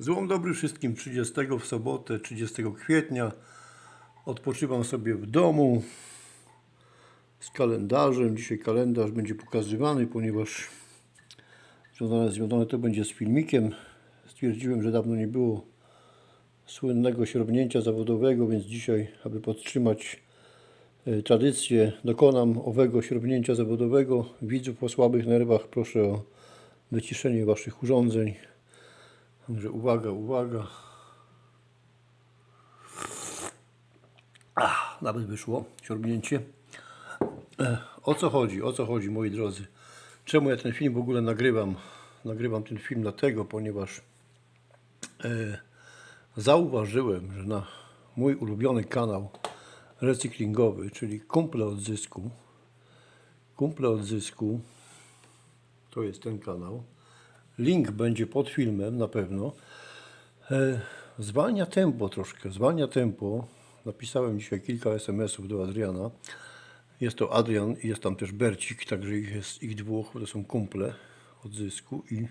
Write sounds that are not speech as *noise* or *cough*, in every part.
Złom dobry wszystkim 30 w sobotę, 30 kwietnia. Odpoczywam sobie w domu z kalendarzem. Dzisiaj kalendarz będzie pokazywany, ponieważ związane, związane to będzie z filmikiem. Stwierdziłem, że dawno nie było słynnego śrubnięcia zawodowego, więc dzisiaj, aby podtrzymać e, tradycję, dokonam owego śrubnięcia zawodowego. Widzów o słabych nerwach proszę o wyciszenie Waszych urządzeń. Także uwaga, uwaga. Ach, nawet wyszło siorbnięcie. E, O co chodzi? O co chodzi, moi drodzy? Czemu ja ten film w ogóle nagrywam? Nagrywam ten film dlatego, ponieważ e, zauważyłem, że na mój ulubiony kanał recyklingowy, czyli Kumple Odzysku, Kumple Odzysku, to jest ten kanał, link będzie pod filmem na pewno, e, zwalnia tempo troszkę, zwalnia tempo. Napisałem dzisiaj kilka SMS-ów do Adriana. Jest to Adrian i jest tam też Bercik, także ich jest ich dwóch, to są kumple odzysku i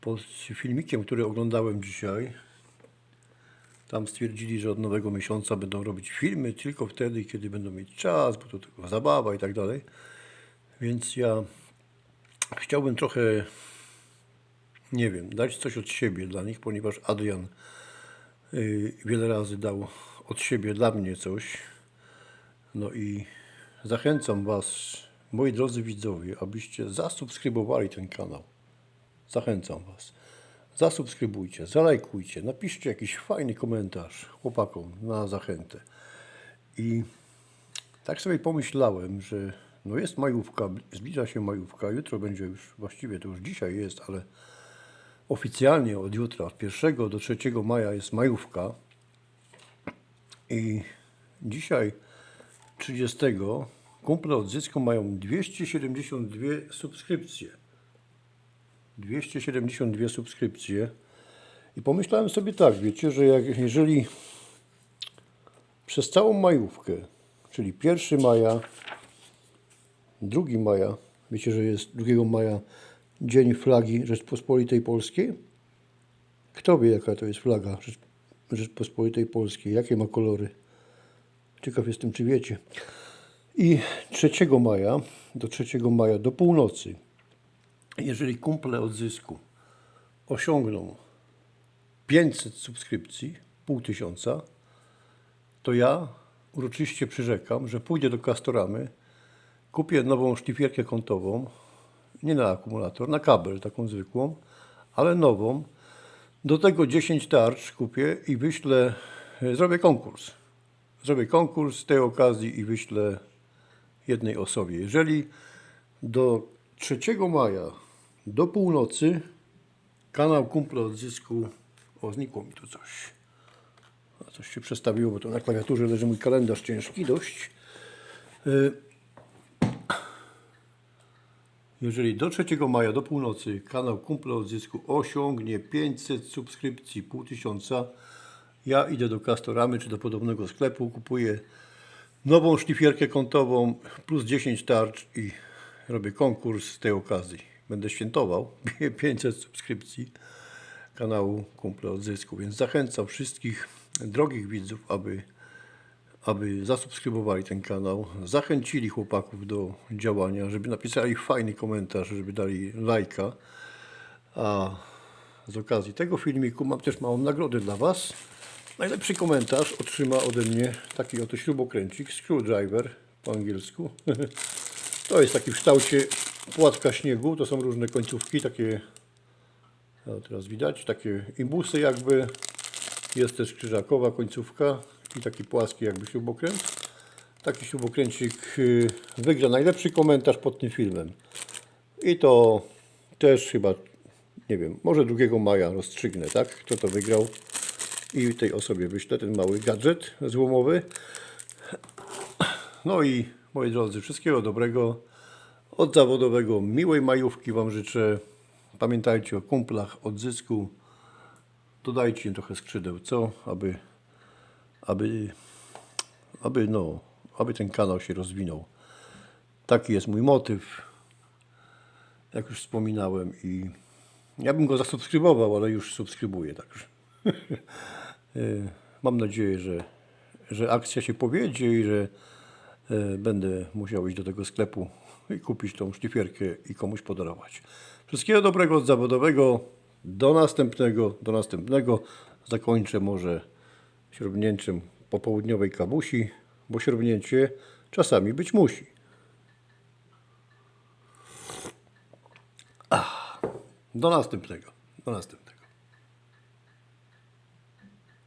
pod filmikiem, który oglądałem dzisiaj, tam stwierdzili, że od nowego miesiąca będą robić filmy tylko wtedy, kiedy będą mieć czas, bo to tylko zabawa i tak dalej. Więc ja chciałbym trochę, nie wiem, dać coś od siebie dla nich, ponieważ Adrian y, wiele razy dał od siebie dla mnie coś. No i zachęcam Was, moi drodzy widzowie, abyście zasubskrybowali ten kanał. Zachęcam Was. Zasubskrybujcie, zalajkujcie, napiszcie jakiś fajny komentarz chłopakom na zachętę. I tak sobie pomyślałem, że no jest majówka, zbliża się majówka, jutro będzie już, właściwie to już dzisiaj jest, ale oficjalnie od jutra, od 1 do 3 maja jest majówka. I dzisiaj 30 kumple odzysku mają 272 subskrypcje. 272 subskrypcje. I pomyślałem sobie tak, wiecie, że jak, jeżeli przez całą majówkę, czyli 1 maja, 2 maja, wiecie, że jest 2 maja Dzień Flagi Rzeczpospolitej Polskiej? Kto wie, jaka to jest flaga Rzecz, Rzeczpospolitej Polskiej? Jakie ma kolory? Ciekaw jestem, czy wiecie. I 3 maja, do 3 maja, do północy, jeżeli kumple odzysku osiągną 500 subskrypcji, pół tysiąca, to ja uroczyście przyrzekam, że pójdę do Castoramy, kupię nową szlifierkę kątową, nie na akumulator, na kabel taką zwykłą, ale nową. Do tego 10 tarcz kupię i wyślę, e, zrobię konkurs. Zrobię konkurs z tej okazji i wyślę jednej osobie. Jeżeli do 3 maja, do północy, kanał Kumple Odzysku, o znikło mi tu coś. Coś się przestawiło, bo to na klawiaturze leży mój kalendarz ciężki dość. Jeżeli do 3 maja, do północy, kanał Kumple Odzysku osiągnie 500 subskrypcji, pół tysiąca, ja idę do Castoramy czy do podobnego sklepu, kupuję nową szlifierkę kątową plus 10 tarcz i robię konkurs z tej okazji. Będę świętował *laughs* 500 subskrypcji kanału Kumple Odzysku, więc zachęcam wszystkich drogich widzów, aby, aby zasubskrybowali ten kanał, zachęcili chłopaków do działania, żeby napisali fajny komentarz, żeby dali lajka. A z okazji tego filmiku mam też małą nagrodę dla Was. Najlepszy komentarz otrzyma ode mnie taki oto śrubokręcik, screwdriver po angielsku. *laughs* To jest taki w kształcie płatka śniegu, to są różne końcówki, takie, teraz widać, takie imbusy jakby. Jest też krzyżakowa końcówka i taki płaski jakby śrubokręt. Taki śrubokręcik y, wygra najlepszy komentarz pod tym filmem. I to też chyba, nie wiem, może 2 maja rozstrzygnę, tak? Kto to wygrał. I tej osobie wyślę ten mały gadżet złomowy. No i moi drodzy, wszystkiego dobrego. Od zawodowego miłej majówki Wam życzę. Pamiętajcie o kumplach, odzysku. Dodajcie im trochę skrzydeł, co? Aby, aby, aby, no, aby ten kanał się rozwinął. Taki jest mój motyw, jak już wspominałem i Ja bym go zasubskrybował, ale już subskrybuję, także. *laughs* Y, Mam nadzieję, że, że akcja się powiedzie i że y, będę musiał iść do tego sklepu i kupić tą szlifierkę i komuś podarować. Wszystkiego dobrego od zawodowego. Do następnego, do następnego. Zakończę może śrubnięciem popołudniowej kabusi, bo śrubnięcie czasami być musi. Do następnego. Do następnego.